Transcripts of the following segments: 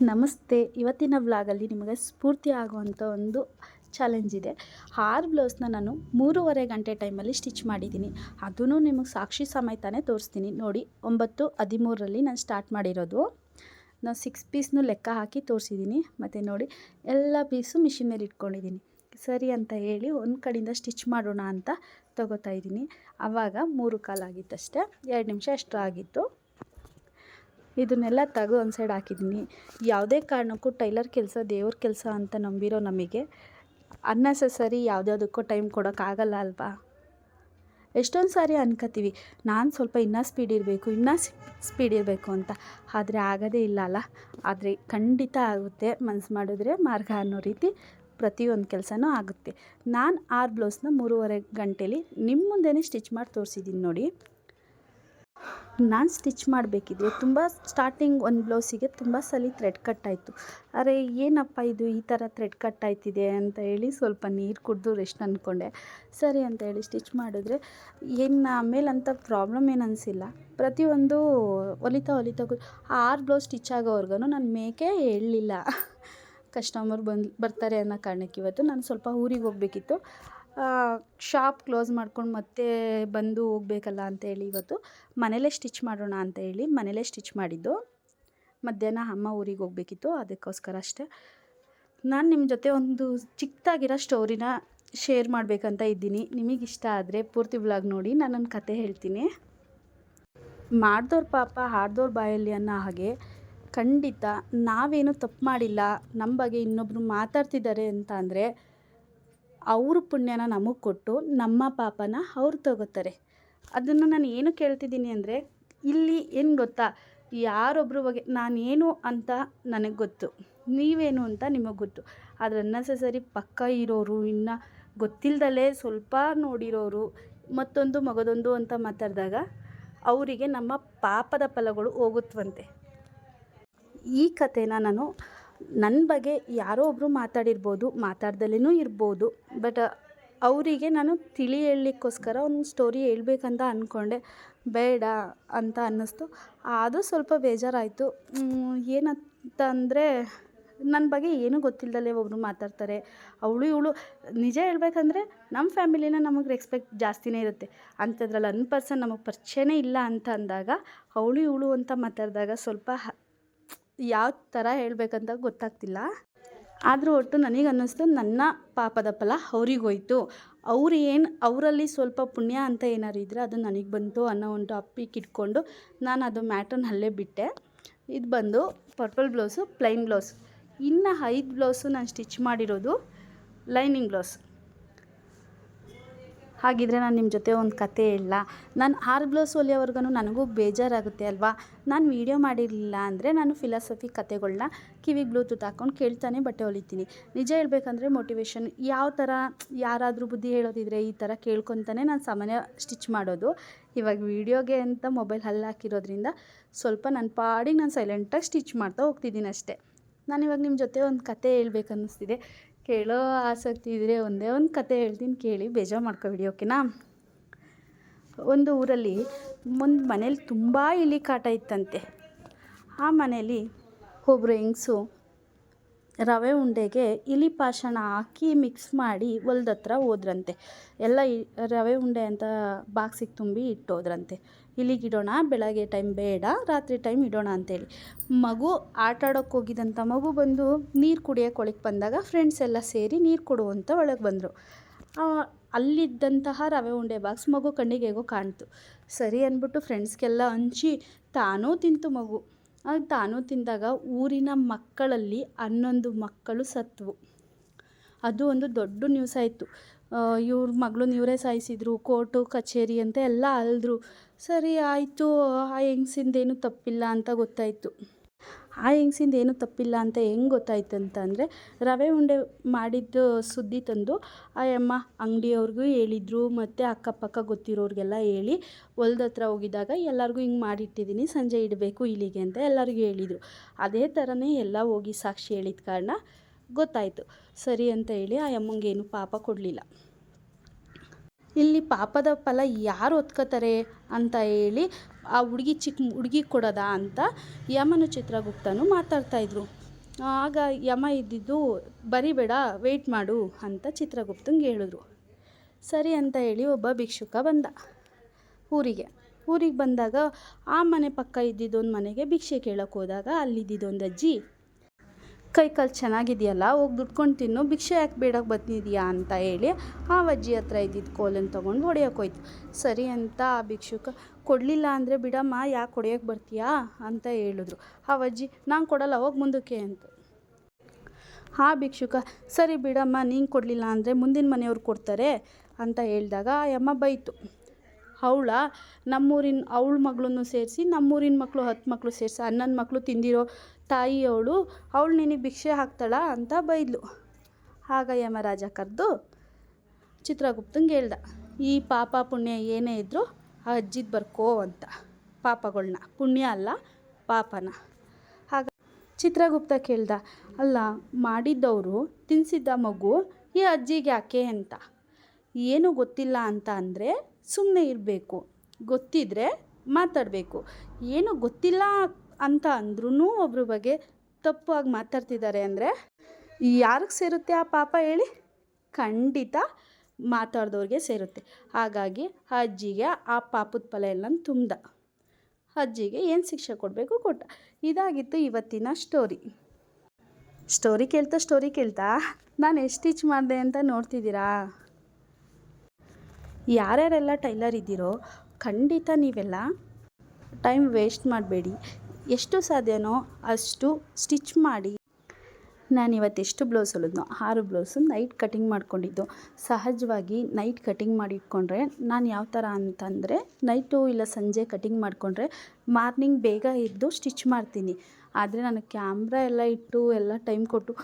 ನಮಸ್ತೆ. ಇವತ್ತಿನ ವ್ಲಾಗಲ್ಲಿ ನಿಮಗೆ ಸ್ಫೂರ್ತಿ ಆಗುವಂಥ ಒಂದು ಚಾಲೆಂಜ್ ಇದೆ. ಆರು ಬ್ಲೌಸ್ನ ನಾನು ಮೂರುವರೆ ಗಂಟೆ ಟೈಮಲ್ಲಿ ಸ್ಟಿಚ್ ಮಾಡಿದ್ದೀನಿ. ಅದೂ ನಿಮಗೆ ಸಾಕ್ಷಿ ಸಮೇತನೇ ತೋರಿಸ್ತೀನಿ. ನೋಡಿ, ಒಂಬತ್ತು, ಹದಿಮೂರರಲ್ಲಿ ನಾನು ಸ್ಟಾರ್ಟ್ ಮಾಡಿರೋದು. ನಾನು ಸಿಕ್ಸ್ ಪೀಸ್ನು ಲೆಕ್ಕ ಹಾಕಿ ತೋರಿಸಿದ್ದೀನಿ. ಮತ್ತು ನೋಡಿ, ಎಲ್ಲ ಪೀಸು ಮಿಷಿನ್ ಮೇಲೆ ಇಟ್ಕೊಂಡಿದ್ದೀನಿ. ಸರಿ ಅಂತ ಹೇಳಿ ಒಂದು ಕಡೆಯಿಂದ ಸ್ಟಿಚ್ ಮಾಡೋಣ ಅಂತ ತಗೋತಾ ಇದ್ದೀನಿ. ಆವಾಗ ಮೂರು ಕಾಲಾಗಿತ್ತಷ್ಟೇ. ಎರಡು ನಿಮಿಷ ಅಷ್ಟು ಆಗಿತ್ತು ಇದನ್ನೆಲ್ಲ ತೆಗೆದು ಒಂದು ಸೈಡ್ ಹಾಕಿದ್ದೀನಿ. ಯಾವುದೇ ಕಾರಣಕ್ಕೂ ಟೈಲರ್ ಕೆಲಸ, ದೇವ್ರ ಕೆಲಸ ಅಂತ ನಂಬಿರೋ ನಮಗೆ ಅನ್ನೆಸೆಸರಿ ಯಾವುದ್ಯಾವುದಕ್ಕೂ ಟೈಮ್ ಕೊಡೋಕ್ಕಾಗಲ್ಲ ಅಲ್ವಾ? ಎಷ್ಟೊಂದು ಸಾರಿ ಅನ್ಕೋತೀವಿ ನಾನು ಸ್ವಲ್ಪ ಇನ್ನೂ ಸ್ಪೀಡ್ ಇರಬೇಕು, ಇನ್ನೂ ಸ್ಪೀಡ್ ಇರಬೇಕು ಅಂತ. ಆದರೆ ಆಗೋದೇ ಇಲ್ಲ ಅಲ್ಲ. ಆದರೆ ಖಂಡಿತ ಆಗುತ್ತೆ ಮನಸ್ಸು ಮಾಡಿದ್ರೆ ಮಾರ್ಗ ಅನ್ನೋ ರೀತಿ ಪ್ರತಿಯೊಂದು ಕೆಲಸನೂ ಆಗುತ್ತೆ. ನಾನು ಆರು ಬ್ಲೌಸ್ನ ಮೂರುವರೆ ಗಂಟೇಲಿ ನಿಮ್ಮ ಮುಂದೆನೇ ಸ್ಟಿಚ್ ಮಾಡಿ ತೋರಿಸಿದ್ದೀನಿ ನೋಡಿ. ನಾನು ಸ್ಟಿಚ್ ಮಾಡಬೇಕಿದ್ರೆ ತುಂಬ ಸ್ಟಾರ್ಟಿಂಗ್ ಒಂದು ಬ್ಲೌಸಿಗೆ ತುಂಬ ಸಲ ಥ್ರೆಡ್ ಕಟ್ ಆಯಿತು. ಅರೆ, ಏನಪ್ಪ ಇದು ಈ ಥರ ಥ್ರೆಡ್ ಕಟ್ ಆಯ್ತಿದೆ ಅಂತ ಹೇಳಿ ಸ್ವಲ್ಪ ನೀರು ಕುಡಿದು ರೆಸ್ಟ್ ಅಂದ್ಕೊಂಡೆ ಸರಿ ಅಂತ ಹೇಳಿ ಸ್ಟಿಚ್ ಮಾಡಿದ್ರೆ ಏನು ಆಮೇಲೆ ಅಂತ ಪ್ರಾಬ್ಲಮ್ ಏನು ಅನಿಸಿಲ್ಲ. ಪ್ರತಿಯೊಂದು ಹೊಲಿತಾ ಹೊಲಿತಾ ಆರು ಬ್ಲೌಸ್ ಸ್ಟಿಚ್ ಆಗೋವರೆಗೂ ನಾನು ಮೇಕೆ ಹೇಳಲಿಲ್ಲ ಕಸ್ಟಮರ್ ಬಂದು, ಬರ್ತಾರೆ ಅನ್ನೋ ಕಾರಣಕ್ಕೆ ಇವತ್ತು ನಾನು ಸ್ವಲ್ಪ ಊರಿಗೆ ಹೋಗಬೇಕಿತ್ತು. ಶಾಪ್ ಕ್ಲೋಸ್ ಮಾಡ್ಕೊಂಡು ಮತ್ತೆ ಬಂದು ಹೋಗ್ಬೇಕಲ್ಲ ಅಂತೇಳಿ ಇವತ್ತು. ಮನೇಲೇ ಸ್ಟಿಚ್ ಮಾಡೋಣ ಅಂತ ಹೇಳಿ ಮನೇಲೇ ಸ್ಟಿಚ್ ಮಾಡಿದ್ದು. ಮಧ್ಯಾಹ್ನ ಅಮ್ಮ ಊರಿಗೆ ಹೋಗಬೇಕಿತ್ತು, ಅದಕ್ಕೋಸ್ಕರ ಅಷ್ಟೇ. ನಾನು ನಿಮ್ಮ ಜೊತೆ ಒಂದು ಚಿಕ್ಕದಾಗಿರೋ ಸ್ಟೋರಿನ ಶೇರ್ ಮಾಡಬೇಕಂತ ಇದ್ದೀನಿ. ನಿಮಗಿಷ್ಟ ಆದರೆ ಪೂರ್ತಿ ಬ್ಲಾಗ್ ನೋಡಿ ನಾನೊಂದು ಕತೆ ಹೇಳ್ತೀನಿ. ಮಾಡ್ದವ್ರ ಪಾಪ ಹಾಡ್ದವ್ರ ಬಾಯಲ್ಲಿ ಅನ್ನೋ ಹಾಗೆ ಖಂಡಿತ ನಾವೇನು ತಪ್ಪು ಮಾಡಿಲ್ಲ ನಮ್ಮ ಬಗ್ಗೆ ಇನ್ನೊಬ್ಬರು ಮಾತಾಡ್ತಿದ್ದಾರೆ ಅಂತ ಅಂದರೆ ಅವ್ರ ಪುಣ್ಯನ ನಮಗೆ ಕೊಟ್ಟು ನಮ್ಮ ಪಾಪನ ಅವ್ರು ತಗೋತಾರೆ. ಅದನ್ನು ನಾನು ಏನು ಕೇಳ್ತಿದ್ದೀನಿ ಅಂದರೆ, ಇಲ್ಲಿ ಏನು ಗೊತ್ತಾ? ಯಾರೊಬ್ಬರ ಬಗ್ಗೆ, ನಾನೇನು ಅಂತ ನನಗೆ ಗೊತ್ತು. ನೀವೇನು ಅಂತ ನಿಮಗೆ ಗೊತ್ತು. ಆದರೆ ಅನ್ನೆಸೆಸರಿ ಪಕ್ಕ ಇರೋರು, ಇನ್ನು ಗೊತ್ತಿಲ್ಲದಲೇ ಸ್ವಲ್ಪ ನೋಡಿರೋರು, ಮತ್ತೊಂದು ಮಗದೊಂದು ಅಂತ ಮಾತಾಡಿದಾಗ ಅವರಿಗೆ ನಮ್ಮ ಪಾಪದ ಫಲಗಳು ಹೋಗುತ್ತವಂತೆ ಈ ಕಥೆನ ನಾನು ನನ್ನ ಬಗ್ಗೆ ಯಾರೋ ಒಬ್ಬರು ಮಾತಾಡಿರ್ಬೋದು ಮಾತಾಡ್ದಲೇ ಇರ್ಬೋದು ಬಟ್ ಅವರಿಗೆ ನಾನು ತಿಳಿ ಹೇಳಲಿಕ್ಕೋಸ್ಕರ ಒಂದು ಸ್ಟೋರಿ ಹೇಳ್ಬೇಕಂತ ಅಂದ್ಕೊಂಡೆ ಬೇಡ ಅಂತ ಅನ್ನಿಸ್ತು. ಅದು ಸ್ವಲ್ಪ ಬೇಜಾರಾಯಿತು. ಏನಂತ ಅಂದರೆ ನನ್ನ ಬಗ್ಗೆ ಏನೂ ಗೊತ್ತಿಲ್ಲದಲೇ ಒಬ್ಬರು ಮಾತಾಡ್ತಾರೆ. ಅವಳು ಇವಳು ನಿಜ ಹೇಳ್ಬೇಕಂದ್ರೆ ನಮ್ಮ ಫ್ಯಾಮಿಲಿನ ನಮಗೆ ರೆಸ್ಪೆಕ್ಟ್ ಜಾಸ್ತಿನೇ ಇರುತ್ತೆ. ಅಂಥದ್ರಲ್ಲಿ ಅನ್ ಪರ್ಸನ್ ನಮಗೆ ಪರಿಚಯನೇ ಇಲ್ಲ ಅಂತ ಅಂದಾಗ, ಅವಳು ಇವಳು ಅಂತ ಮಾತಾಡಿದಾಗ ಸ್ವಲ್ಪ ಯಾವ ಥರ ಹೇಳಬೇಕಂತ ಗೊತ್ತಾಗ್ತಿಲ್ಲ. ಆದರೂ ಒಟ್ಟು ನನಗೆ ಅನ್ನಿಸ್ತು ನನ್ನ ಪಾಪದ ಫಲ ಅವರಿಗೋಯ್ತು ಅವ್ರು ಏನು, ಅವರಲ್ಲಿ ಸ್ವಲ್ಪ ಪುಣ್ಯ ಅಂತ ಏನಾರು ಇದ್ದರೆ ಅದು ನನಗೆ ಬಂತು ಅನ್ನೋ ಒಂದು ಅಪ್ಪಿಕ್ಕಿಟ್ಕೊಂಡು ನಾನು ಅದು ಮ್ಯಾಟರ್ನ ಅಲ್ಲೇ ಬಿಟ್ಟೆ. ಇದು ಬಂದು ಪರ್ಪಲ್ ಬ್ಲೌಸು ಪ್ಲೈನ್ ಬ್ಲೌಸ್ ಇನ್ನು ಐದು ಬ್ಲೌಸು ನಾನು ಸ್ಟಿಚ್ ಮಾಡಿರೋದು ಲೈನಿಂಗ್ ಬ್ಲೌಸ್ ಹಾಗಿದ್ರೆ ನಾನು ನಿಮ್ಮ ಜೊತೆ ಒಂದು ಕತೆ ಇಲ್ಲ ನಾನು ಆರು ಬ್ಲೌಸ್ ಹೊಲಿಯೋವರೆಗೂ ನನಗೂ ಬೇಜಾರಾಗುತ್ತೆ ಅಲ್ವಾ? ನಾನು ವೀಡಿಯೋ ಮಾಡಿರಲಿಲ್ಲ ಅಂದರೆ ನಾನು ಫಿಲಾಸಫಿ ಕತೆಗಳನ್ನ ಕಿವಿಗೆ ಬ್ಲೂಟೂತ್ ಹಾಕ್ಕೊಂಡು ಕೇಳ್ತಾನೆ ಬಟ್ಟೆ ಹೊಲಿತೀನಿ ನಿಜ ಹೇಳ್ಬೇಕಂದ್ರೆ ಮೋಟಿವೇಶನ್ ಯಾವ ಥರ ಯಾರಾದರೂ ಬುದ್ಧಿ ಹೇಳೋದಿದ್ರೆ ಈ ಥರ ಕೇಳ್ಕೊತಾನೆ ನಾನು ಸಾಮಾನ್ಯ ಸ್ಟಿಚ್ ಮಾಡೋದು. ಇವಾಗ ವೀಡಿಯೋಗೆ ಅಂತ ಮೊಬೈಲ್ ಹಲ್ಲು ಹಾಕಿರೋದ್ರಿಂದ ಸ್ವಲ್ಪ ನನ್ನ ಪಾಡಿಗೆ ನಾನು ಸೈಲೆಂಟಾಗಿ ಸ್ಟಿಚ್ ಮಾಡ್ತಾ ಹೋಗ್ತಿದ್ದೀನಿ ಅಷ್ಟೇ. ನಾನು ಇವಾಗ ನಿಮ್ಮ ಜೊತೆ ಒಂದು ಕತೆ ಹೇಳ್ಬೇಕು ಅನ್ನಿಸ್ತಿದೆ ಕೇಳೋ ಆಸಕ್ತಿ ಇದ್ದರೆ ಒಂದೇ ಒಂದು ಕತೆ ಹೇಳ್ತೀನಿ ಕೇಳಿ ಬೇಜಾರು ಮಾಡ್ಕೊಬಿಡಿ ಓಕೆನಾ ಒಂದು ಊರಲ್ಲಿ ಒಂದು ಮನೇಲಿ ತುಂಬ ಇಲಿ ಕಾಟ ಇತ್ತಂತೆ. ಆ ಮನೇಲಿ ಒಬ್ಬರು ಹೆಂಗಸು ರವೆ ಉಂಡೆಗೆ ಇಲಿ ಪಾಷಾಣ ಹಾಕಿ ಮಿಕ್ಸ್ ಮಾಡಿ ಹೊಲ್ದ ಹತ್ರ ಹೋದ್ರಂತೆ. ಎಲ್ಲ ರವೆ ಉಂಡೆ ಅಂತ ಬಾಕ್ಸಿಗೆ ತುಂಬಿ ಇಟ್ಟೋದ್ರಂತೆ. ಇಲಿಗಿಡೋಣ, ಬೆಳಗ್ಗೆ ಟೈಮ್ ಬೇಡ, ರಾತ್ರಿ ಟೈಮ್ ಇಡೋಣ ಅಂತೇಳಿ. ಮಗು ಆಟ ಆಡೋಕ್ಕೆ ಹೋಗಿದ್ದಂಥ ಮಗು ಬಂದು ನೀರು ಕುಡಿಯೋಕೆ ಒಳಗೆ ಬಂದಾಗ ಫ್ರೆಂಡ್ಸ್ ಎಲ್ಲ ಸೇರಿ ನೀರು ಕೊಡುವಂತ ಒಳಗೆ ಬಂದರು. ಅಲ್ಲಿದ್ದಂತಹ ರವೆ ಉಂಡೆ ಬಾಕ್ಸ್ ಮಗು ಕಣ್ಣಿಗೆಗೋ ಕಾಣ್ತು. ಸರಿ ಅಂದ್ಬಿಟ್ಟು ಫ್ರೆಂಡ್ಸ್ಗೆಲ್ಲ ಹಂಚಿ ತಾನೂ ತಿಂತು ಮಗು. ತಾನೂ ತಿಂದಾಗ ಊರಿನ ಮಕ್ಕಳಲ್ಲಿ ಹನ್ನೊಂದು ಮಕ್ಕಳು ಸತ್ತವು ಅದು ಒಂದು ದೊಡ್ಡ ನ್ಯೂಸ್ ಆಯಿತು. ಇವ್ರ ಮಗಳನ್ನ ಇವರೇ ಸಾಯಿಸಿದ್ರು, ಕೋರ್ಟು, ಕಚೇರಿ ಅಂತ ಎಲ್ಲ ಅಲ್ದ್ರು. ಸರಿ, ಆಯಿತು, ಆ ಹೆಂಗ್ಸಿಂದೇನು ತಪ್ಪಿಲ್ಲ ಅಂತ ಗೊತ್ತಾಯಿತು. ಆ ಹೆಂಗ್ಸಿಂದ ಏನು ತಪ್ಪಿಲ್ಲ ಅಂತ ಹೆಂಗೆ ಗೊತ್ತಾಯ್ತು ಅಂತ ಅಂದರೆ ರವೆ ಉಂಡೆ ಮಾಡಿದ್ದು ಸುದ್ದಿ ತಂದು ಆ ಅಮ್ಮ ಅಂಗಡಿಯವ್ರಿಗೂ ಹೇಳಿದ್ರು, ಮತ್ತು ಅಕ್ಕಪಕ್ಕ ಗೊತ್ತಿರೋರಿಗೆಲ್ಲ ಹೇಳಿ, ಹೊಲ್ದ ಹತ್ರ ಹೋಗಿದಾಗ ಎಲ್ಲರಿಗೂ ಹಿಂಗೆ ಮಾಡಿಟ್ಟಿದ್ದೀನಿ ಸಂಜೆ ಇಡಬೇಕು ಇಲ್ಲಿಗೆ ಅಂತ ಎಲ್ಲರಿಗೂ ಹೇಳಿದರು. ಅದೇ ಥರನೇ ಎಲ್ಲ ಹೋಗಿ ಸಾಕ್ಷಿ ಹೇಳಿದ ಕಾರಣ ಗೊತ್ತಾಯಿತು. ಸರಿ ಅಂತ ಹೇಳಿ ಆ ಅಮ್ಮಂಗೇನು ಪಾಪ ಕೊಡಲಿಲ್ಲ. ಇಲ್ಲಿ ಪಾಪದ ಫಲ ಯಾರು ಹೊತ್ಕೋತಾರೆ ಅಂತ ಹೇಳಿ ಆ ಹುಡುಗಿ ಚಿಕ್ಕ ಹುಡುಗಿ ಕೊಡೋದಾ ಅಂತ ಯಮನು ಚಿತ್ರಗುಪ್ತನು ಮಾತಾಡ್ತಾಯಿದ್ರು ಆಗ ಯಮ ಇದ್ದಿದ್ದು ಬರಿಬೇಡ ವೆಯ್ಟ್ ಮಾಡು ಅಂತ ಚಿತ್ರಗುಪ್ತಂಗೆ ಹೇಳಿದ್ರು. ಸರಿ ಅಂತ ಹೇಳಿ ಒಬ್ಬ ಭಿಕ್ಷುಕ ಬಂದ ಊರಿಗೆ. ಊರಿಗೆ ಬಂದಾಗ ಆ ಮನೆ ಪಕ್ಕ ಇದ್ದಿದ್ದೊಂದು ಮನೆಗೆ ಭಿಕ್ಷೆ ಕೇಳೋಕೆ ಹೋದಾಗ ಅಲ್ಲಿದ್ದಿದ್ದೊಂದು ಅಜ್ಜಿ ಕೈ ಕಾಲು ಚೆನ್ನಾಗಿದೆಯಲ್ಲ, ಹೋಗಿ ದುಡ್ಕೊಂಡು ತಿನ್ನು, ಭಿಕ್ಷೆ ಯಾಕೆ ಬೇಡಕ್ಕೆ ಬಂದಿದ್ಯಾ ಅಂತ ಹೇಳಿ ಆ ಅಜ್ಜಿ ಹತ್ರ ಇದ್ದಿದ್ದು ಕೋಲನ್ನು ತೊಗೊಂಡು ಹೊಡೆಯೋಕೆ ಹೋಯ್ತು. ಸರಿ ಅಂತ ಆ ಭಿಕ್ಷುಕ, ಕೊಡಲಿಲ್ಲ ಅಂದರೆ ಬಿಡಮ್ಮ, ಯಾಕೆ ಹೊಡೆಯೋಕೆ ಬರ್ತೀಯಾ? ಅಂತ ಹೇಳಿದ್ರು. ಆ ಅಜ್ಜಿ, ನಾನು ಕೊಡಲ್ಲ, ಹೋಗಿ ಮುಂದಕ್ಕೆ ಅಂತ. ಆ ಭಿಕ್ಷುಕ, ಸರಿ ಬಿಡಮ್ಮ, ನೀನು ಕೊಡಲಿಲ್ಲ ಅಂದರೆ ಮುಂದಿನ ಮನೆಯವ್ರು ಕೊಡ್ತಾರೆ ಅಂತ ಹೇಳಿದಾಗ ಆ ಯಮ್ಮ ಬೈತು. ಅವಳ, ನಮ್ಮೂರಿನ, ಅವಳ ಮಗಳನ್ನು ಸೇರಿಸಿ, ನಮ್ಮೂರಿನ ಮಕ್ಕಳು ಹತ್ತು ಮಕ್ಕಳು ಸೇರಿಸಿ ಹನ್ನೊಂದು ಮಕ್ಕಳು ತಿಂದಿರೋ ತಾಯಿ ಅವಳು ಅವಳು ನಿನಗೆ ಭಿಕ್ಷೆ ಹಾಕ್ತಾಳ? ಅಂತ ಬೈದ್ಲು. ಆಗ ಯಮರಾಜ ಕರೆದು ಚಿತ್ರಗುಪ್ತಂಗೆ ಹೇಳ್ದ, ಈ ಪಾಪ ಪುಣ್ಯ ಏನೇ ಇದ್ದರೂ ಆ ಅಜ್ಜಿದು ಬರ್ಕೋ ಅಂತ. ಪಾಪಗಳನ್ನ ಪುಣ್ಯ ಅಲ್ಲ, ಪಾಪನ. ಆಗ ಚಿತ್ರಗುಪ್ತ ಕೇಳ್ದ, ಅಲ್ಲ, ಮಾಡಿದ್ದವರು ತಿನ್ನಿಸಿದ್ದ ಮಗು ಈ ಅಜ್ಜಿಗೆ ಯಾಕೆ ಅಂತ? ಏನೂ ಗೊತ್ತಿಲ್ಲ ಅಂತ ಅಂದರೆ ಸುಮ್ಮನೆ ಇರಬೇಕು. ಗೊತ್ತಿದ್ದರೆ ಮಾತಾಡಬೇಕು. ಏನು ಗೊತ್ತಿಲ್ಲ ಅಂತ ಅಂದ್ರೂ ಒಬ್ಬರ ಬಗ್ಗೆ ತಪ್ಪಾಗಿ ಮಾತಾಡ್ತಿದ್ದಾರೆ ಅಂದರೆ ಯಾರಿಗೆ ಸೇರುತ್ತೆ ಆ ಪಾಪ ಹೇಳಿ? ಖಂಡಿತ ಮಾತಾಡ್ದವ್ರಿಗೆ ಸೇರುತ್ತೆ. ಹಾಗಾಗಿ ಅಜ್ಜಿಗೆ ಆ ಪಾಪದ ಫಲ ಎಲ್ಲ ತುಂಬ್ದ. ಅಜ್ಜಿಗೆ ಏನು ಶಿಕ್ಷೆ ಕೊಡಬೇಕು ಕೊಟ್ಟ. ಇದಾಗಿತ್ತು ಇವತ್ತಿನ ಸ್ಟೋರಿ ಸ್ಟೋರಿ ಕೇಳ್ತಾ ಸ್ಟೋರಿ ಕೇಳ್ತಾ ನಾನು ಎಷ್ಟು ಸ್ಟಿಚ್ ಮಾಡಿದೆ ಅಂತ ನೋಡ್ತಿದ್ದೀರಾ? ಯಾರ್ಯಾರೆಲ್ಲ ಟೈಲರ್ ಇದ್ದೀರೋ ಖಂಡಿತ ನೀವೆಲ್ಲ ಟೈಮ್ ವೇಸ್ಟ್ ಮಾಡಬೇಡಿ. ಎಷ್ಟು ಸಾಧ್ಯನೋ ಅಷ್ಟು ಸ್ಟಿಚ್ ಮಾಡಿ. ನಾನು ಇವತ್ತು ಎಷ್ಟು ಬ್ಲೌಸ್ ಹೊಲಿದ್ನೋ ಆರು ಬ್ಲೌಸು ನೈಟ್ ಕಟಿಂಗ್ ಮಾಡಿಕೊಂಡಿದ್ದು. ಸಹಜವಾಗಿ ನೈಟ್ ಕಟಿಂಗ್ ಮಾಡಿ ಇಟ್ಕೊಂಡ್ರೆ ನಾನು ಯಾವ ಥರ ಅಂತಂದರೆ ನೈಟು ಇಲ್ಲ ಸಂಜೆ ಕಟಿಂಗ್ ಮಾಡಿಕೊಂಡ್ರೆ ಮಾರ್ನಿಂಗ್ ಬೇಗ ಇದ್ದು ಸ್ಟಿಚ್ ಮಾಡ್ತೀನಿ. ಆದರೆ ನಾನು ಕ್ಯಾಮ್ರಾ ಎಲ್ಲ ಇಟ್ಟು ಎಲ್ಲ ಟೈಮ್ ಕೊಟ್ಟು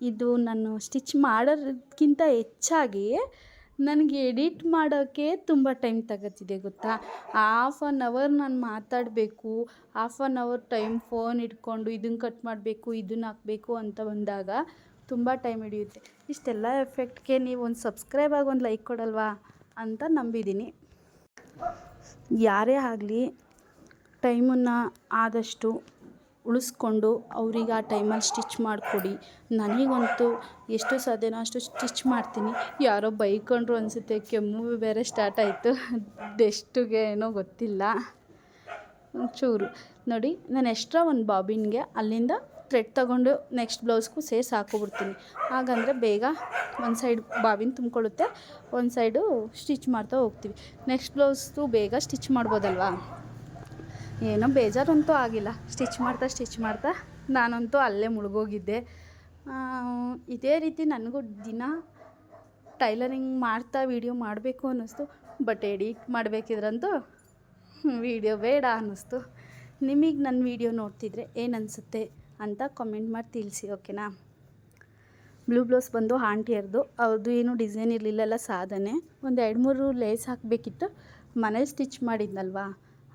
ಇದು ನಾನು ಸ್ಟಿಚ್ ಮಾಡೋದಕ್ಕಿಂತ ಹೆಚ್ಚಾಗಿ ನನಗೆ ಎಡಿಟ್ ಮಾಡೋಕ್ಕೆ ತುಂಬ ಟೈಮ್ ತಗೋತಿದೆ ಗೊತ್ತಾ? ಹಾಫ್ ಆನ್ ಅವರ್ ನಾನು ಮಾತಾಡಬೇಕು half an hour time phone ಇಟ್ಕೊಂಡು ಇದನ್ನು ಕಟ್ ಮಾಡಬೇಕು ಇದನ್ನು ಹಾಕಬೇಕು ಅಂತ ಬಂದಾಗ ತುಂಬ ಟೈಮ್ ಹಿಡಿಯುತ್ತೆ. ಇಷ್ಟೆಲ್ಲ ಎಫೆಕ್ಟ್ಗೆ ನೀವು ಒಂದು ಸಬ್ಸ್ಕ್ರೈಬ್ ಆಗಿ ಒಂದು ಲೈಕ್ ಕೊಡಲ್ವಾ ಅಂತ ನಂಬಿದ್ದೀನಿ ಯಾರೇ ಆಗಲಿ ಟೈಮನ್ನು ಆದಷ್ಟು ಉಳಿಸ್ಕೊಂಡು ಅವ್ರಿಗೆ ಆ ಟೈಮಲ್ಲಿ ಸ್ಟಿಚ್ ಮಾಡಿಕೊಡಿ. ನನಗಂತೂ ಎಷ್ಟು ಸಾಧ್ಯನೋ ಅಷ್ಟು ಸ್ಟಿಚ್ ಮಾಡ್ತೀನಿ. ಯಾರೋ ಬೈಕೊಂಡ್ರು ಅನಿಸುತ್ತೆ, ಕೆಮ್ಮು ಬೇರೆ ಸ್ಟಾರ್ಟ್ ಆಯಿತು. ಡೆಸ್ಟುಗೆ ಏನೋ ಗೊತ್ತಿಲ್ಲ. ಒಂಚೂರು. ನೋಡಿ, ನಾನು ಎಕ್ಸ್ಟ್ರಾ ಒಂದು ಬಾಬಿನ್ಗೆ ಅಲ್ಲಿಂದ ಥ್ರೆಡ್ ತಗೊಂಡು ನೆಕ್ಸ್ಟ್ ಬ್ಲೌಸ್ಗೂ ಸೇರಿಸಿ ಹಾಕೊಬಿಡ್ತೀನಿ. ಹಾಗಂದರೆ ಬೇಗ ಒಂದು ಸೈಡ್ ಬಾವಿನ ತುಂಬಿಕೊಳ್ಳುತ್ತೆ, ಒಂದು ಸೈಡು ಸ್ಟಿಚ್ ಮಾಡ್ತಾ ಹೋಗ್ತೀವಿ. ನೆಕ್ಸ್ಟ್ ಬ್ಲೌಸ್ದು ಬೇಗ ಸ್ಟಿಚ್ ಮಾಡ್ಬೋದಲ್ವಾ? ಏನೋ ಬೇಜಾರಂತೂ ಆಗಿಲ್ಲ. ಸ್ಟಿಚ್ ಮಾಡ್ತಾ ಸ್ಟಿಚ್ ಮಾಡ್ತಾ ನಾನಂತೂ ಅಲ್ಲೇ ಮುಳುಗೋಗಿದ್ದೆ. ಇದೇ ರೀತಿ ನನಗೂ ದಿನ ಟೈಲರಿಂಗ್ ಮಾಡ್ತಾ ವೀಡಿಯೋ ಮಾಡಬೇಕು ಅನ್ನಿಸ್ತು. ಬಟ್ ಎಡಿಟ್ ಮಾಡಬೇಕಿದ್ರಂತೂ ವೀಡಿಯೋ ಬೇಡ ಅನ್ನಿಸ್ತು. ನಿಮಗೆ ನನ್ನ ವೀಡಿಯೋ ನೋಡ್ತಿದ್ರೆ ಏನು ಅನಿಸುತ್ತೆ ಅಂತ ಕಮೆಂಟ್ ಮಾಡಿ ತಿಳಿಸಿ, ಓಕೆನಾ? ಬ್ಲೂ ಬ್ಲೌಸ್ ಬಂದು ಆಂಟಿಯರ್ದು. ಅವ್ರದ್ದು ಏನು ಡಿಸೈನ್ ಇರಲಿಲ್ಲ, ಎಲ್ಲ ಸಾಧನೆ. ಒಂದು ಎರಡು ಮೂರು ಲೇಸ್ ಹಾಕಬೇಕಿತ್ತು. ಮನೇಲಿ ಸ್ಟಿಚ್ ಮಾಡಿದ್ನಲ್ವಾ?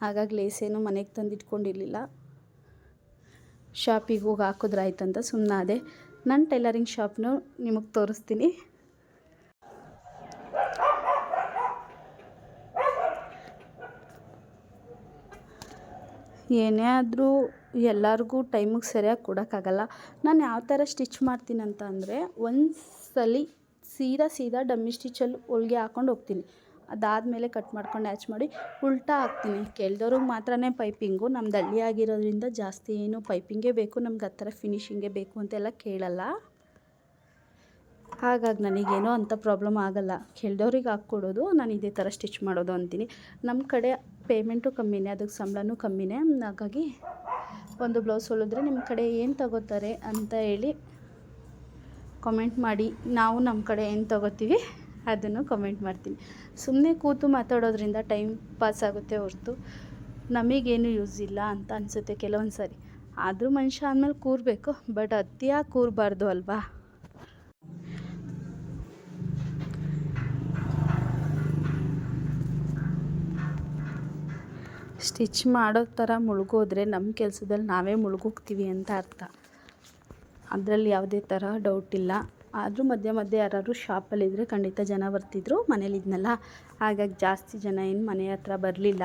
ಹಾಗಾಗಿ ಲೇಸ್ ಏನು ಮನೆಗೆ ತಂದು ಇಟ್ಕೊಂಡಿರಲಿಲ್ಲ ಶಾಪಿಗೆ ಹೋಗಿ ಹಾಕಿದ್ರಾಯ್ತಂತ ಸುಮ್ಮನಾದೆ ನನ್ನ ಟೈಲರಿಂಗ್ ಶಾಪ್ನು ನಿಮಗೆ ತೋರಿಸ್ತೀನಿ. ಏನೇ ಆದರೂ ಎಲ್ಲರಿಗೂ ಟೈಮಿಗೆ ಸರಿಯಾಗಿ ಕೊಡೋಕ್ಕಾಗಲ್ಲ. ನಾನು ಯಾವ ಥರ ಸ್ಟಿಚ್ ಮಾಡ್ತೀನಿ ಅಂತ ಅಂದರೆ ಒಂದು ಸಲ ಸೀದಾ ಸೀದಾ ಡಮ್ಮಿ ಸ್ಟಿಚಲ್ಲಿ ಹೊಲ್ಗೆ ಹಾಕ್ಕೊಂಡು ಹೋಗ್ತೀನಿ. ಅದಾದಮೇಲೆ ಕಟ್ ಮಾಡ್ಕೊಂಡು ಆ್ಯಚ್ ಮಾಡಿ ಉಲ್ಟಾ ಹಾಕ್ತೀನಿ. ಕೇಳ್ದವ್ರಿಗೆ ಮಾತ್ರನೇ ಪೈಪಿಂಗು, ನಮ್ದು ಹಳ್ಳಿ ಆಗಿರೋದ್ರಿಂದ ಜಾಸ್ತಿ ಏನು ಪೈಪಿಂಗೇ ಬೇಕು, ನಮ್ಗೆ ಆ ಥರ ಫಿನಿಶಿಂಗೇ ಬೇಕು ಅಂತೆಲ್ಲ ಕೇಳಲ್ಲ. ಹಾಗಾಗಿ ನನಗೇನೋ ಅಂಥ ಪ್ರಾಬ್ಲಮ್ ಆಗಲ್ಲ. ಕೇಳ್ದವ್ರಿಗೆ ಹಾಕ್ಕೊಡೋದು, ನಾನು ಇದೇ ಥರ ಸ್ಟಿಚ್ ಮಾಡೋದು ಅಂತೀನಿ. ನಮ್ಮ ಕಡೆ ಪೇಮೆಂಟು ಕಮ್ಮಿನೇ ಅದಕ್ಕೆ ಸಂಬಳನೂ ಕಮ್ಮಿನೇ. ಹಾಗಾಗಿ ಒಂದು ಬ್ಲೌಸ್ ಹೊಲಿದ್ರೆ ನಿಮ್ಮ ಕಡೆ ಏನು ತಗೋತಾರೆ ಅಂತ ಹೇಳಿ ಕಮೆಂಟ್ ಮಾಡಿ. ನಾವು ನಮ್ಮ ಕಡೆ ಏನು ತಗೋತೀವಿ? ಅದನ್ನು ಕಮೆಂಟ್ ಮಾಡ್ತೀನಿ. ಸುಮ್ಮನೆ ಕೂತು ಮಾತಾಡೋದ್ರಿಂದ ಟೈಮ್ ಪಾಸ್ ಆಗುತ್ತೆ ಹೊರತು. ನಮಗೇನು ಯೂಸ್ ಇಲ್ಲ ಅಂತ ಅನಿಸುತ್ತೆ ಕೆಲವೊಂದು ಸಾರಿ ಆದರೂ ಮನುಷ್ಯ ಆದಮೇಲೆ ಕೂರಬೇಕು ಬಟ್ ಅತಿಯಾಗಿ ಕೂರಬಾರ್ದು ಅಲ್ವಾ? ಸ್ಟಿಚ್ ಮಾಡೋ ಥರ ಮುಳುಗೋದ್ರೆ ನಮ್ಮ ಕೆಲಸದಲ್ಲಿ ನಾವೇ ಮುಳುಗೋಗ್ತೀವಿ ಅಂತ ಅರ್ಥ. ಅದರಲ್ಲಿ ಯಾವುದೇ ಥರ ಡೌಟ್ ಇಲ್ಲ. ಆದರೂ ಮಧ್ಯ ಮಧ್ಯೆ ಯಾರಾದ್ರು ಶಾಪಲ್ಲಿದ್ದರೆ ಖಂಡಿತ ಜನ ಬರ್ತಿದ್ರು. ಮನೇಲಿದ್ನಲ್ಲ ಹಾಗಾಗಿ ಜಾಸ್ತಿ ಜನ ಏನು ಮನೆ ಹತ್ರ ಬರಲಿಲ್ಲ.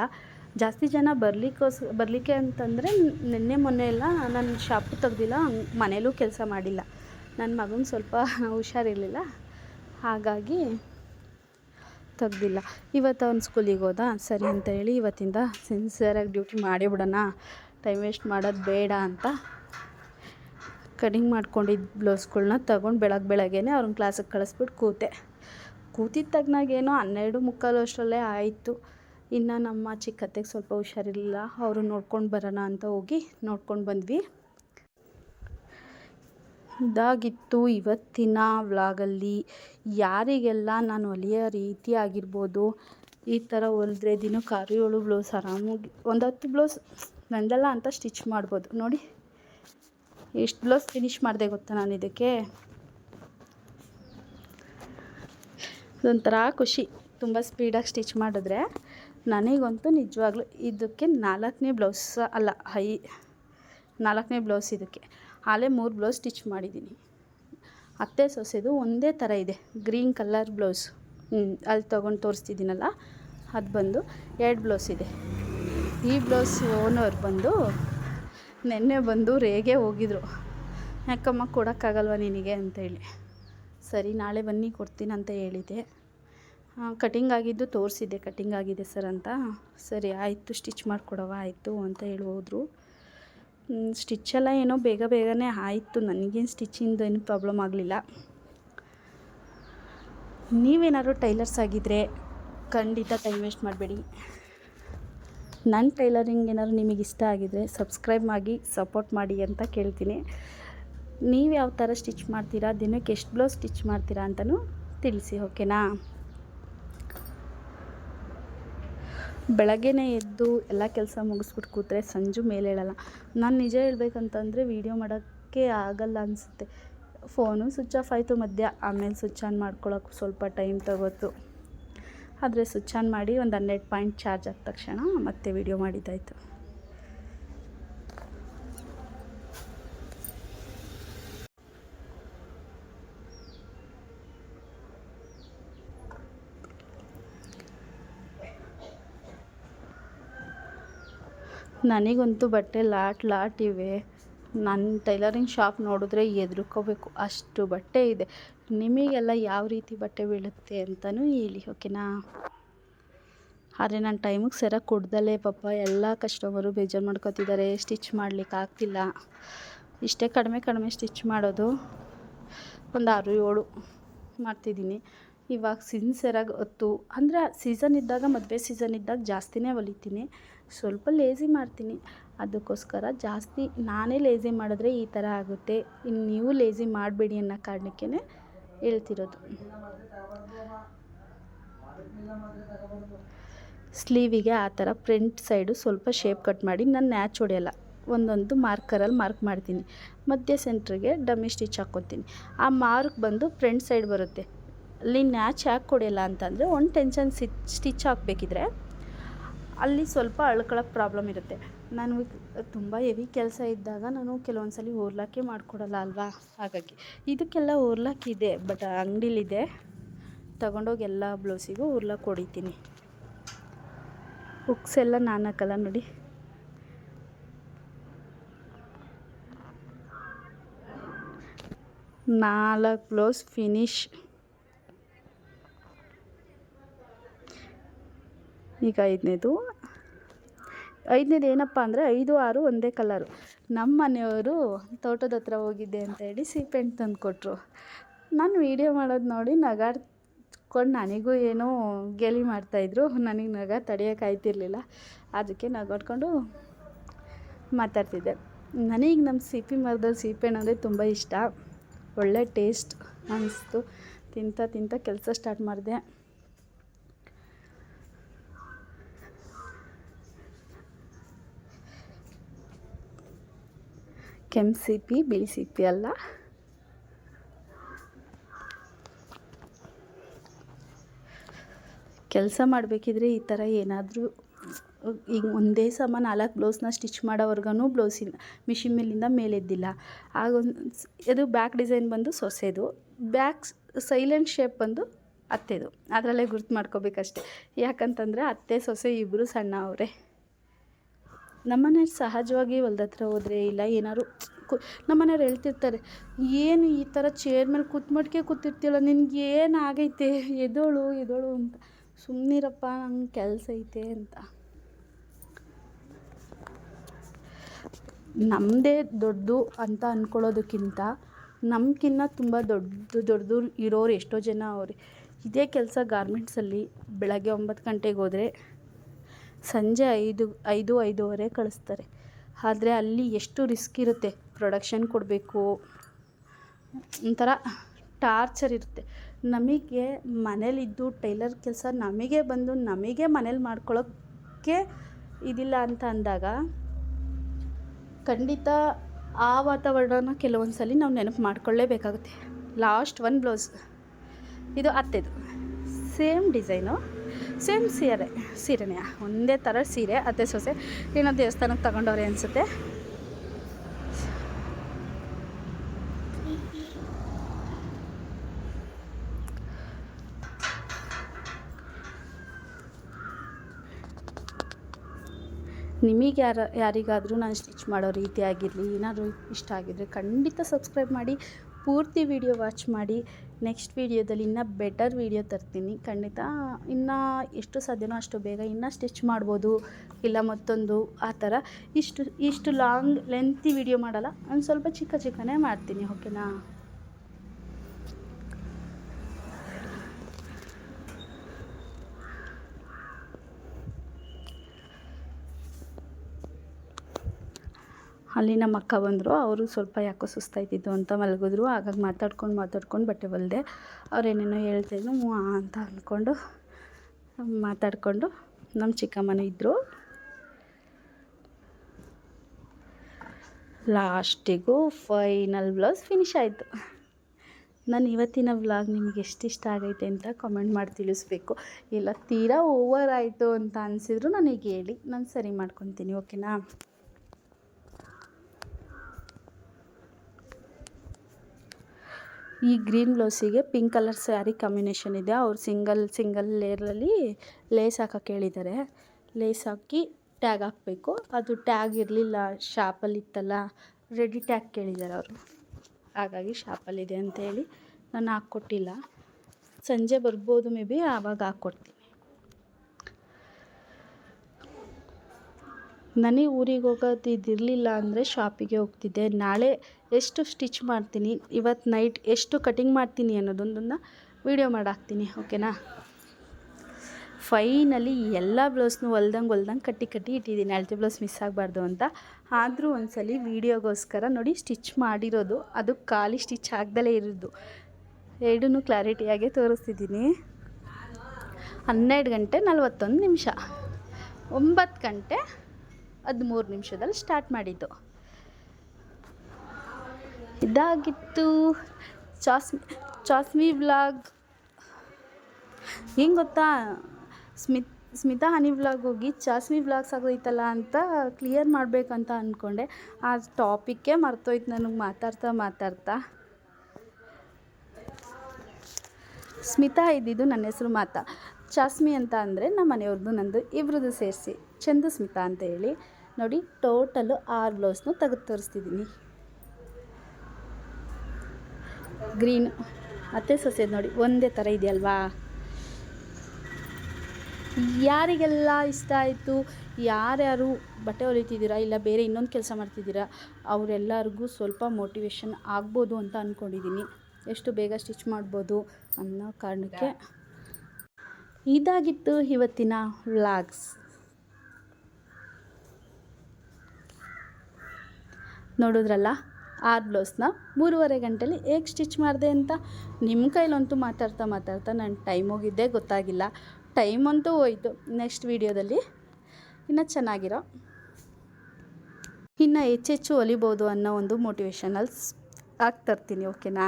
ಜಾಸ್ತಿ ಜನ ಬರಲಿಕ್ಕೋಸ್ ಬರಲಿಕ್ಕೆ ಅಂತಂದರೆ ನಿನ್ನೆ ಮೊನ್ನೆ ಎಲ್ಲ ನಾನು ಶಾಪು ತೆಗ್ದಿಲ್ಲ ಮನೇಲೂ ಕೆಲಸ ಮಾಡಿಲ್ಲ. ನನ್ನ ಮಗನ ಸ್ವಲ್ಪ ಹುಷಾರಿರಲಿಲ್ಲ. ಹಾಗಾಗಿ ತೆಗ್ದಿಲ್ಲ. ಇವತ್ತು ಅವ್ನು ಸ್ಕೂಲಿಗೆ ಹೋದ? ಸರಿ ಅಂತ ಹೇಳಿ ಇವತ್ತಿಂದ ಸಿನ್ಸಿಯರಾಗಿ ಡ್ಯೂಟಿ ಮಾಡೇ ಬಿಡೋಣ. ಟೈಮ್ ವೇಸ್ಟ್ ಮಾಡೋದು ಬೇಡ ಅಂತ ಕಟಿಂಗ್ ಮಾಡ್ಕೊಂಡಿದ್ದ ಬ್ಲೌಸ್ಗಳನ್ನ ತಗೊಂಡು ಬೆಳಗ್ಗೆ ಬೆಳಗ್ಗೆನೇ ಅವ್ರನ್ನ ಕ್ಲಾಸಿಗೆ ಕಳಿಸ್ಬಿಟ್ಟು ಕೂತೆ. ಕೂತಿದ್ದ ತಗ್ನಾಗೇನೋ ಹನ್ನೆರಡು ಮುಕ್ಕಾಲು ಅಷ್ಟರಲ್ಲೇ ಆಯಿತು. ಇನ್ನು ನಮ್ಮ ಚಿಕ್ಕತ್ತೆಗೆ ಸ್ವಲ್ಪ ಹುಷಾರಿಲ್ಲ ಅವರು ನೋಡ್ಕೊಂಡು ಬರೋಣ ಅಂತ ಹೋಗಿ ನೋಡ್ಕೊಂಡು ಬಂದ್ವಿ. ಇದಾಗಿತ್ತು ಇವತ್ತಿನ ವ್ಲಾಗಲ್ಲಿ. ಯಾರಿಗೆಲ್ಲ ನಾನು ಹೊಲಿಯೋ ರೀತಿ ಆಗಿರ್ಬೋದು, ಈ ಥರ ಹೊಲಿದ್ರೆ ದಿನ ಆರು ಏಳು ಬ್ಲೌಸ್ ಆರಾಮಾಗಿ, ಒಂದು ಹತ್ತು ಬ್ಲೌಸ್, ನಂದಲ್ಲ ಅಂತ ಸ್ಟಿಚ್ ಮಾಡ್ಬೋದು. ನೋಡಿ. ಎಷ್ಟು ಬ್ಲೌಸ್ ಫಿನಿಶ್ ಮಾಡಿದೆ ಗೊತ್ತಾ ನಾನು ಇದಕ್ಕೆ? ಇದೊಂಥರ ಖುಷಿ. ತುಂಬ ಸ್ಪೀಡಾಗಿ ಸ್ಟಿಚ್ ಮಾಡಿದ್ರೆ ನನಗಂತೂ ನಿಜವಾಗ್ಲೂ ಇದಕ್ಕೆ ನಾಲ್ಕನೇ ಬ್ಲೌಸ್ ಅಲ್ಲ, ಹೈ ನಾಲ್ಕನೇ ಬ್ಲೌಸ್ ಇದಕ್ಕೆ. ಆಲೇ ಮೂರು ಬ್ಲೌಸ್ ಸ್ಟಿಚ್ ಮಾಡಿದ್ದೀನಿ. ಅತ್ತೆ ಸೊಸೆದು ಒಂದೇ ಥರ ಇದೆ, ಗ್ರೀನ್ ಕಲರ್ ಬ್ಲೌಸ್. ಅಲ್ಲಿ ತೊಗೊಂಡು ತೋರಿಸ್ತಿದ್ದೀನಲ್ಲ, ಅದು ಬಂದು ಎರಡು ಬ್ಲೌಸ್ ಇದೆ. ಈ ಬ್ಲೌಸ್ ಓನರ್ ಬಂದು ನೆನ್ನೆ ಬಂದು ರೇಗೆ ಹೋಗಿದ್ರು. ಯಾಕಮ್ಮ ಕೊಡೋಕ್ಕಾಗಲ್ವ ನಿನಗೆ ಅಂತೇಳಿ. ಸರಿ, ನಾಳೆ ಬನ್ನಿ, ಕೊಡ್ತೀನಿ ಅಂತ ಹೇಳಿದೆ. ಕಟಿಂಗ್ ಆಗಿದ್ದು ತೋರಿಸಿದ್ದೆ, ಕಟಿಂಗ್ ಆಗಿದೆ ಸರ್ ಅಂತ. ಸರಿ, ಆಯಿತು, ಸ್ಟಿಚ್ ಮಾಡಿಕೊಡವ ಆಯಿತು ಅಂತ ಹೇಳಿ ಹೋದರು. ಸ್ಟಿಚ್ಚೆಲ್ಲ ಏನೋ ಬೇಗ ಬೇಗನೆ ಆಯಿತು. ನನಗೇನು ಸ್ಟಿಚ್ಚಿಂದ ಏನು ಪ್ರಾಬ್ಲಮ್ ಆಗಲಿಲ್ಲ. ನೀವೇನಾದ್ರು ಟೈಲರ್ಸ್ ಆಗಿದ್ದರೆ ಖಂಡಿತ ಟೈಮ್ ವೇಸ್ಟ್ ಮಾಡಬೇಡಿ. ನನ್ನ ಟೈಲರಿಂಗ್ ಏನಾದ್ರು ನಿಮಗೆ ಇಷ್ಟ ಆಗಿದರೆ ಸಬ್ಸ್ಕ್ರೈಬ್ ಆಗಿ ಸಪೋರ್ಟ್ ಮಾಡಿ ಅಂತ ಕೇಳ್ತೀನಿ. ನೀವು ಯಾವ ಥರ ಸ್ಟಿಚ್ ಮಾಡ್ತೀರಾ, ದಿನಕ್ಕೆ ಎಷ್ಟು ಬ್ಲೌಸ್ ಸ್ಟಿಚ್ ಮಾಡ್ತೀರಾ ಅಂತಲೂ ತಿಳಿಸಿ ಓಕೆನಾ ಬೆಳಗ್ಗೆನೇ ಎದ್ದು ಎಲ್ಲ ಕೆಲಸ ಮುಗಿಸ್ಬಿಟ್ಟು ಕೂತ್ರೆ ಸಂಜು ಮೇಲೆ ಹೇಳಲ್ಲ. ನಾನು ನಿಜ ಹೇಳ್ಬೇಕಂತಂದರೆ ವೀಡಿಯೋ ಮಾಡೋಕ್ಕೆ ಆಗಲ್ಲ ಅನಿಸುತ್ತೆ. ಫೋನು ಸ್ವಿಚ್ ಆಫ್ ಆಯಿತು ಮಧ್ಯ, ಆಮೇಲೆ ಸ್ವಿಚ್ ಆನ್ ಮಾಡ್ಕೊಳ್ಳೋಕೆ ಸ್ವಲ್ಪ ಟೈಮ್ ತಗೋತು. ಆದರೆ ಸ್ವಿಚ್ ಆನ್ ಮಾಡಿ ಒಂದು ಹನ್ನೆರಡು ಪಾಯಿಂಟ್ ಚಾರ್ಜ್ ಆದ ತಕ್ಷಣ ಮತ್ತೆ ವಿಡಿಯೋ ಮಾಡಿದ್ದಾಯಿತು. ನನಗಂತೂ ಬಟ್ಟೆ ಲಾಟ್ ಲಾಟ್ ಇವೆ. ನನ್ನ ಟೈಲರಿಂಗ್ ಶಾಪ್ ನೋಡಿದ್ರೆ ಹೆದ್ರುಕೋಬೇಕು ಅಷ್ಟು ಬಟ್ಟೆ ಇದೆ. ನಿಮಗೆಲ್ಲ ಯಾವ ರೀತಿ ಬಟ್ಟೆ ಬೀಳುತ್ತೆ ಅಂತಲೂ ಹೇಳಿ, ಓಕೆನಾ? ಆದರೆ ನಾನು ಟೈಮಿಗೆ ಸರಿಯಾಗಿ ಕೊಡ್ದಲೇ ಪಾಪ. ಎಲ್ಲ ಕಸ್ಟಮರು ಬೇಜಾರು ಮಾಡ್ಕೋತಿದ್ದಾರೆ. ಸ್ಟಿಚ್ ಮಾಡ್ಲಿಕ್ಕೆ ಆಗ್ತಿಲ್ಲ. ಇಷ್ಟೇ ಕಡಿಮೆ ಕಡಿಮೆ ಸ್ಟಿಚ್ ಮಾಡೋದು ಒಂದು ಆರು ಏಳು ಮಾಡ್ತಿದ್ದೀನಿ. ಇವಾಗ ಸಿನ್ಸಿಯರಾಗಿ ಹೊತ್ತು ಅಂದರೆ ಸೀಸನ್ ಇದ್ದಾಗ, ಮದುವೆ ಸೀಸನ್ ಇದ್ದಾಗ ಜಾಸ್ತಿನೇ ಹೊಲಿತೀನಿ. ಸ್ವಲ್ಪ ಲೇಸಿ ಮಾಡ್ತೀನಿ. ಅದಕ್ಕೋಸ್ಕರ ಜಾಸ್ತಿ ನಾನೇ ಲೇಝಿ ಮಾಡಿದ್ರೆ ಈ ಥರ ಆಗುತ್ತೆ. ಇನ್ನು ನೀವು ಲೇಝಿ ಮಾಡಬೇಡಿ ಅನ್ನೋ ಕಾರಣಕ್ಕೇ ಹೇಳ್ತಿರೋದು. ಸ್ಲೀವಿಗೆ ಆ ಥರ ಫ್ರಂಟ್ ಸೈಡು ಸ್ವಲ್ಪ ಶೇಪ್ ಕಟ್ ಮಾಡಿ ನಾನು ನ್ಯಾಚ್ ಹೊಡೆಯಲ್ಲ, ಒಂದೊಂದು ಮಾರ್ಕರಲ್ಲಿ ಮಾರ್ಕ್ ಮಾಡ್ತೀನಿ. ಮಧ್ಯ ಸೆಂಟ್ರಿಗೆ ಡಮ್ಮಿ ಸ್ಟಿಚ್ ಹಾಕ್ಕೊತೀನಿ. ಆ ಮಾರ್ಕ್ ಬಂದು ಫ್ರಂಟ್ ಸೈಡ್ ಬರುತ್ತೆ. ಅಲ್ಲಿ ನ್ಯಾಚ್ ಯಾಕೆ ಕೊಡಿಲ್ಲ ಅಂತಂದರೆ, ಒಂದು ಟೆನ್ಷನ್ ಸಿಚ್ ಸ್ಟಿಚ್ ಹಾಕ್ಬೇಕಿದ್ರೆ ಅಲ್ಲಿ ಸ್ವಲ್ಪ ಅಳ್ಕೊಳಕ್ಕೆ ಪ್ರಾಬ್ಲಮ್ ಇರುತ್ತೆ. ನಾನು ತುಂಬ ಹೆವಿ ಕೆಲಸ ಇದ್ದಾಗ ನಾನು ಕೆಲವೊಂದು ಸಲ ಓರ್ಲಾಕೆ ಮಾಡಿಕೊಡಲ್ಲ ಅಲ್ವಾ? ಹಾಗಾಗಿ ಇದಕ್ಕೆಲ್ಲ ಓರ್ಲಾಕ್ ಇದೆ ಬಟ್ ಅಂಗಡಿಲಿದೆ. ತಗೊಂಡೋಗಿ ಎಲ್ಲ ಬ್ಲೌಸಿಗೂ ಓರ್ಲಾಕ್ ಹೊಡಿತೀನಿ. ಹುಕ್ಸ್ ಎಲ್ಲ ನಾನು ಹಾಕಲ್ಲ ನೋಡಿ. ನಾಲ್ಕು ಬ್ಲೌಸ್ ಫಿನಿಶ್ ಈಗ ಐದನೇದು. ಐದನೇದು ಏನಪ್ಪ ಅಂದರೆ ಐದು, ಆರು ಒಂದೇ ಕಲರು ನಮ್ಮ ಮನೆಯವರು ತೋಟದ ಹತ್ರ ಹೋಗಿದ್ದೆ ಅಂತ ಹೇಳಿ ಸೀಪೆಹಣ್ಣು ತಂದು ಕೊಟ್ಟರು ನಾನು ವೀಡಿಯೋ ಮಾಡೋದು ನೋಡಿ ನಗಾಡ್ಕೊಂಡು ನನಗೂ ಏನೋ ಗೇಲಿ ಮಾಡ್ತಾಯಿದ್ರು ನನಗೆ ನಗ ತಡೆಯೋಕ್ಕಾಯ್ತಿರ್ಲಿಲ್ಲ ಅದಕ್ಕೆ ನಗಾಡ್ಕೊಂಡು ಮಾತಾಡ್ತಿದ್ದೆ. ನನಗೆ ನಮ್ಮ ಸಿಪಿ ಮರದಲ್ಲಿ ಸೀಪೆಹಣ್ಣು ಅಂದರೆ ತುಂಬ ಇಷ್ಟ. ಒಳ್ಳೆ ಟೇಸ್ಟ್ ಅನಿಸ್ತು. ತಿಂತ ತಿಂತ ಕೆಲಸ ಸ್ಟಾರ್ಟ್ ಮಾಡಿದೆ. ಕೆಂಪು ಸಿಪಿ ಬಿಳಿ ಸಿಪಿ ಅಲ್ಲ. ಕೆಲಸ ಮಾಡಬೇಕಿದ್ರೆ ಈ ಥರ ಏನಾದರೂ, ಈಗ ಒಂದೇ ಸಮ ನಾಲ್ಕು ಬ್ಲೌಸ್ನ ಸ್ಟಿಚ್ ಮಾಡೋವರ್ಗೂ ಬ್ಲೌಸಿನ ಮಿಷಿನ್ ಮೇಲಿಂದ ಮೇಲೆದ್ದಿಲ್ಲ. ಆಗೊಂದು ಇದು ಬ್ಯಾಕ್ ಡಿಸೈನ್ ಬಂದು ಸೊಸೆದು, ಬ್ಯಾಕ್ ಸೈಲೆಂಟ್ ಶೇಪ್ ಬಂದು ಅತ್ತೆದು. ಅದರಲ್ಲೇ ಗುರ್ತು ಮಾಡ್ಕೋಬೇಕಷ್ಟೆ. ಯಾಕಂತಂದರೆ ಅತ್ತೆ, ಸೊಸೆ ಇಬ್ಬರು ಸಣ್ಣ ಅವರೇ. ನಮ್ಮನೆಯವ್ರು ಸಹಜವಾಗಿ ಹೊಲ್ದ ಹತ್ರ ಹೋದರೆ ಇಲ್ಲ, ಏನಾದ್ರು ಕು, ನಮ್ಮನೆಯವ್ರು ಹೇಳ್ತಿರ್ತಾರೆ, ಏನು ಈ ಥರ ಚೇರ್ ಮೇಲೆ ಕೂತ್ಮಟ್ಕೆ ಕೂತಿರ್ತೀಯಲ್ಲ, ನಿನ್ಗೆ ಏನು ಆಗೈತೆ? ಎದೋಳು ಎದ್ದೇಳು ಅಂತ. ಸುಮ್ಮನಿರಪ್ಪ ನಂಗೆ ಕೆಲಸ ಐತೆ ಅಂತ. ನಮ್ಮದೇ ದೊಡ್ಡದು ಅಂತ ಅಂದ್ಕೊಳ್ಳೋದಕ್ಕಿಂತ ನಮ್ಗಿನ್ನ ತುಂಬ ದೊಡ್ಡ ದೊಡ್ಡದು ಇರೋರು ಎಷ್ಟೋ ಜನ ಅವ್ರಿ. ಇದೇ ಕೆಲಸ ಗಾರ್ಮೆಂಟ್ಸಲ್ಲಿ ಬೆಳಗ್ಗೆ ಒಂಬತ್ತು ಗಂಟೆಗೆ ಹೋದರೆ ಸಂಜೆ ಐದು ಐದು, ಐದೂವರೆ ಕಳಿಸ್ತಾರೆ. ಆದರೆ ಅಲ್ಲಿ ಎಷ್ಟು ರಿಸ್ಕ್ ಇರುತ್ತೆ? ಪ್ರೊಡಕ್ಷನ್ ಕೊಡಬೇಕು. ಒಂಥರ ಟಾರ್ಚರ್ ಇರುತ್ತೆ. ನಮಗೆ ಮನೇಲಿದ್ದು ಟೈಲರ್ ಕೆಲಸ ನಮಗೆ ಬಂದು ನಮಗೆ ಮನೇಲಿ ಮಾಡ್ಕೊಳ್ಳೋಕ್ಕೆ ಇದಿಲ್ಲ ಅಂತ ಅಂದಾಗ ಖಂಡಿತ ಆ ವಾತಾವರಣನ ಕೆಲವೊಂದು ಸಲ ನಾವು ನೆನಪು ಮಾಡ್ಕೊಳ್ಳೇಬೇಕಾಗುತ್ತೆ. Last one blouse. ಇದು ಅತ್ತೆದು. Same design. ಸೇಮ್ ಸೀರೆ ಸೀರೆನೇ ಒಂದೇ ಥರ ಸೀರೆ ಅತ್ತೆ ಸೊಸೆ. ಏನೋ ದೇವಸ್ಥಾನಕ್ಕೆ ತಗೊಂಡವ್ರೆ ಅನಿಸುತ್ತೆ. ನಿಮಗೆ ಯಾರ, ಯಾರಿಗಾದರೂ ನಾನು ಸ್ಟಿಚ್ ಮಾಡೋ ರೀತಿ ಆಗಿರಲಿ, ಏನಾದರೂ ಇಷ್ಟ ಆಗಿದ್ದರೆ ಖಂಡಿತ ಸಬ್ಸ್ಕ್ರೈಬ್ ಮಾಡಿ, ಪೂರ್ತಿ ವಿಡಿಯೋ ವಾಚ್ ಮಾಡಿ. ನೆಕ್ಸ್ಟ್ ವೀಡಿಯೋದಲ್ಲಿ ಇನ್ನೂ ಬೆಟರ್ ವೀಡಿಯೋ ತರ್ತೀನಿ. ಖಂಡಿತ ಇನ್ನೂ ಎಷ್ಟು ಸಾಧ್ಯನೋ ಅಷ್ಟು ಬೇಗ ಇನ್ನೂ ಸ್ಟಿಚ್ ಮಾಡ್ಬೋದು. ಇಲ್ಲ ಮತ್ತೊಂದು ಆ ಥರ ಇಷ್ಟು ಇಷ್ಟು ಲಾಂಗ್ ಲೆಂತಿ ವಿಡಿಯೋ ಮಾಡಲ್ಲ. ಒಂದು ಸ್ವಲ್ಪ ಚಿಕ್ಕ ಚಿಕ್ಕನೇ ಮಾಡ್ತೀನಿ ಓಕೆನಾ ಅಲ್ಲಿ ನಮ್ಮ ಅಕ್ಕ ಬಂದರು, ಅವರು ಸ್ವಲ್ಪ ಯಾಕೋ ಸುಸ್ತಾಯ್ತಿತ್ತು ಅಂತ ಮಲಗಿದ್ರು. ಹಾಗಾಗಿ ಮಾತಾಡ್ಕೊಂಡು ಮಾತಾಡ್ಕೊಂಡು ಬಟ್ಟೆ ಹೊಲ್ದೆ, ಅವ್ರು ಏನೇನೋ ಹೇಳ್ತಾಯಿದ್ರು ಆ ಅಂತ ಅಂದ್ಕೊಂಡು ಮಾತಾಡಿಕೊಂಡು ನಮ್ಮ ಚಿಕ್ಕಮ್ಮನ ಇದ್ದರು ಲಾಸ್ಟಿಗೂ ಫೈನಲ್ ಬ್ಲೌಸ್ ಫಿನಿಶ್ ಆಯಿತು. ನಾನು ಇವತ್ತಿನ ವ್ಲಾಗ್ ನಿಮ್ಗೆ ಎಷ್ಟು ಇಷ್ಟ ಆಗೈತೆ ಅಂತ ಕಮೆಂಟ್ ಮಾಡಿ ತಿಳಿಸ್ಬೇಕು. ಇಲ್ಲ, ತೀರಾ ಓವರ್ ಆಯಿತು ಅಂತ ಅನಿಸಿದ್ರು ನನಗೆ ಹೇಳಿ, ನಾನು ಸರಿ ಮಾಡ್ಕೊತೀನಿ ಓಕೆನಾ ಈ ಗ್ರೀನ್ ಬ್ಲೌಸಿಗೆ ಪಿಂಕ್ ಕಲರ್ ಸ್ಯಾರಿ ಕಾಂಬಿನೇಷನ್ ಇದೆ. ಅವ್ರು ಸಿಂಗಲ್ ಸಿಂಗಲ್ ಲೇಯರಲ್ಲಿ ಲೇಸ್ ಹಾಕಕ್ಕೆ ಹೇಳಿದ್ದಾರೆ. ಲೇಸ್ ಹಾಕಿ ಟ್ಯಾಗ್ ಹಾಕಬೇಕು. ಅದು ಟ್ಯಾಗ್ ಇರಲಿಲ್ಲ ಶಾಪಲ್ಲಿ ಇತ್ತಲ್ಲ, ರೆಡಿ ಟ್ಯಾಗ್ ಕೇಳಿದ್ದಾರೆ ಅವರು. ಹಾಗಾಗಿ ಶಾಪಲ್ಲಿದೆ ಅಂತೇಳಿ ನಾನು ಹಾಕ್ಕೊಟ್ಟಿಲ್ಲ. ಸಂಜೆ ಬರ್ಬೋದು ಮೇ ಬಿ, ಆವಾಗ ಹಾಕ್ಕೊಡ್ತೀನಿ. ನನಗೆ ಊರಿಗೆ ಹೋಗೋದು ಇದಿರಲಿಲ್ಲ ಅಂದರೆ ಶಾಪಿಗೆ ಹೋಗ್ತಿದ್ದೆ. ನಾಳೆ ಎಷ್ಟು ಸ್ಟಿಚ್ ಮಾಡ್ತೀನಿ ಇವತ್ತು ನೈಟ್ ಎಷ್ಟು ಕಟಿಂಗ್ ಮಾಡ್ತೀನಿ ಅನ್ನೋದೊಂದನ್ನು ವೀಡಿಯೋ ಮಾಡಾಕ್ತೀನಿ, ಓಕೆನಾ? ಫೈನಲಿ ಎಲ್ಲ ಬ್ಲೌಸ್ನು ಹೊಲ್ದಂಗೆ ಹೊಲ್ದಂಗೆ ಕಟ್ಟಿ ಕಟ್ಟಿ ಇಟ್ಟಿದ್ದೀನಿ. ಅಳತೆ ಬ್ಲೌಸ್ ಮಿಸ್ ಆಗಬಾರ್ದು ಅಂತ. ಆದರೂ ಒಂದ್ಸಲಿ ವೀಡಿಯೋಗೋಸ್ಕರ ನೋಡಿ ಸ್ಟಿಚ್ ಮಾಡಿರೋದು. ಅದು ಖಾಲಿ ಸ್ಟಿಚ್ ಆಗ್ದಲೇ ಇರೋದು. ಎರಡೂ ಕ್ಲಾರಿಟಿಯಾಗೆ ತೋರಿಸ್ತಿದ್ದೀನಿ. ಹನ್ನೆರಡು ಗಂಟೆ ನಲ್ವತ್ತೊಂದು ನಿಮಿಷ. ಒಂಬತ್ತು ಗಂಟೆ ಹದಿಮೂರು ನಿಮಿಷದಲ್ಲಿ ಸ್ಟಾರ್ಟ್ ಮಾಡಿದ್ದು. ಇದಾಗಿತ್ತು. ಚಾಸ್ಮಿ ಚಾಸ್ಮಿ ವ್ಲಾಗ್. ಹೆಂಗೆ ಗೊತ್ತಾ? ಸ್ಮಿತ್, ಸ್ಮಿತಾ ಹನಿ ವ್ಲಾಗ್ ಹೋಗಿ ಚಾಸ್ಮಿ ವ್ಲಾಗ್ಸ್ ಆಗೋಯ್ತಲ್ಲ ಅಂತ ಕ್ಲಿಯರ್ ಮಾಡಬೇಕಂತ ಅಂದ್ಕೊಂಡೆ ಆ ಟಾಪಿಕ್ಕೇ ಮರ್ತೋಯ್ತು ನನಗೆ ಮಾತಾಡ್ತಾ ಮಾತಾಡ್ತಾ. ಸ್ಮಿತಾ ಇದ್ದಿದ್ದು ನನ್ನ ಹೆಸರು ಮಾತಾ. ಚಾಸ್ಮಿ ಅಂತ ಅಂದರೆ ನಮ್ಮ ಮನೆಯವ್ರದ್ದು ನಂದು ಇಬ್ರದ್ದು ಸೇರಿಸಿ. ಚಂದು ಸ್ಮಿತಾ ಅಂತ ಹೇಳಿ. ನೋಡಿ ಟೋಟಲು ಆರು ಬ್ಲೌಸ್ನು ತೆಗೆದು ತೋರಿಸ್ತಿದ್ದೀನಿ. ಗ್ರೀನ್ ಅತ್ತೆ ಸೊಸೆದು ನೋಡಿ, ಒಂದೇ ಥರ ಇದೆಯಲ್ವಾ? ಯಾರಿಗೆಲ್ಲ ಇಷ್ಟ ಆಯಿತು, ಯಾರ್ಯಾರು ಬಟ್ಟೆ ಹೊಲಿತಿದ್ದೀರಾ, ಇಲ್ಲ ಬೇರೆ ಇನ್ನೊಂದು ಕೆಲಸ ಮಾಡ್ತಿದ್ದೀರಾ, ಅವರೆಲ್ಲರಿಗೂ ಸ್ವಲ್ಪ ಮೋಟಿವೇಶನ್ ಆಗ್ಬೋದು ಅಂತ ಅಂದ್ಕೊಂಡಿದ್ದೀನಿ ಎಷ್ಟು ಬೇಗ ಸ್ಟಿಚ್ ಮಾಡ್ಬೋದು ಅನ್ನೋ ಕಾರಣಕ್ಕೆ. ಇದಾಗಿತ್ತು ಇವತ್ತಿನ ವ್ಲಾಗ್ಸ್ ನೋಡಿದ್ರಲ್ಲ? ಆರು ಬ್ಲೌಸ್ನ. ಮೂರುವರೆ ಗಂಟೆಲಿ ಹೇಗೆ ಸ್ಟಿಚ್ ಮಾಡಿದೆ ಅಂತ ನಿಮ್ಮ ಕೈಲಂತೂ ಮಾತಾಡ್ತಾ ಮಾತಾಡ್ತಾ ನಾನು ಟೈಮ್ ಹೋಗಿದ್ದೇ ಗೊತ್ತಾಗಿಲ್ಲ. ಟೈಮ್ ಅಂತೂ ಹೋಯಿತು. ನೆಕ್ಸ್ಟ್ ವೀಡಿಯೋದಲ್ಲಿ ಇನ್ನು ಚೆನ್ನಾಗಿರೋ, ಇನ್ನು ಹೆಚ್ಚೆಚ್ಚು ಹೊಲಿಬೋದು ಅನ್ನೋ ಒಂದು ಮೋಟಿವೇಶನಲ್ಸ್ ಹಾಕ್ತರ್ತೀನಿ ಓಕೆನಾ